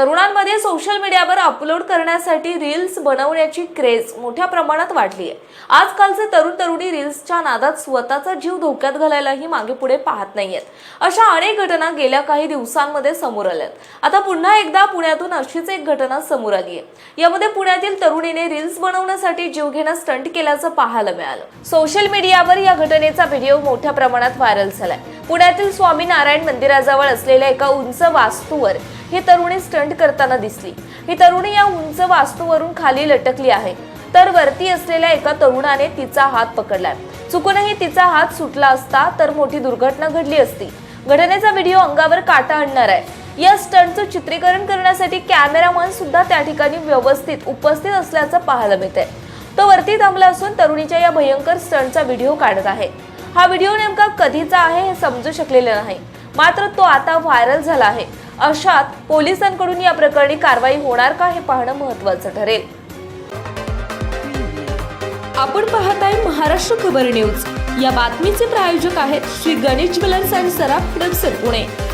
तरुणांमध्ये सोशल मीडियावर अपलोड करण्यासाठी रील्स बनवण्याची क्रेज मोठ्या प्रमाणात वाढली आहे. आजकालचे तरुण तरुणी रील्सच्या नादात स्वतःचा जीव धोक्यात घालायलाही मागे पुढे पाहत नाहीयेत. अशा अनेक घटना गेल्या काही दिवसांमध्ये समोर आल्यात. आता पुन्हा एकदा पुण्यातून अशीच एक घटना समोर आली आहे. यामध्ये पुण्यातील तरुणीने रील्स बनवण्यासाठी जीव घेणं स्टंट केल्याचं पाहायला मिळालं. सोशल मीडियावर या घटनेचा व्हिडिओ मोठ्या प्रमाणात व्हायरल झालाय. पुण्यातील स्वामीनारायण मंदिराजवळ असलेल्या एका उंच वास्तूवर ही तरुणी स्टंट करताना दिसली. ही तरुणी या उंच वास्तूवरून खाली लटकली आहे. तर वरती असलेल्या एका तरुणाने तिचा हात पकडलाय. चुकूनही तिचा हात सुटला असता तर मोठी दुर्घटना घडली असती. घटनेचा व्हिडिओ अंगावर काटा आणणार आहे. या स्टंटचं चित्रीकरण करण्यासाठी कॅमेरामन सुद्धा त्या ठिकाणी व्यवस्थित उपस्थित असल्याचं पाहायला मिळतंय. तो वरती थांबला असून तरुणीच्या या भयंकर स्टंटचा व्हिडिओ काढत आहे. हा व्हिडिओ नेमका कधीचा आहे हे समजू शकलेलं नाही. मात्र तो आता व्हायरल झाला आहे. अशात पोलिसांकडून या प्रकरणी कारवाई होणार का हे पाहणं महत्वाचं ठरेल. आपण पाहत आहे महाराष्ट्र खबर न्यूज. या बातमीचे प्रायोजक आहेत श्री गणेश ज्वेलर्स अँड सराफ हडपसर पुणे.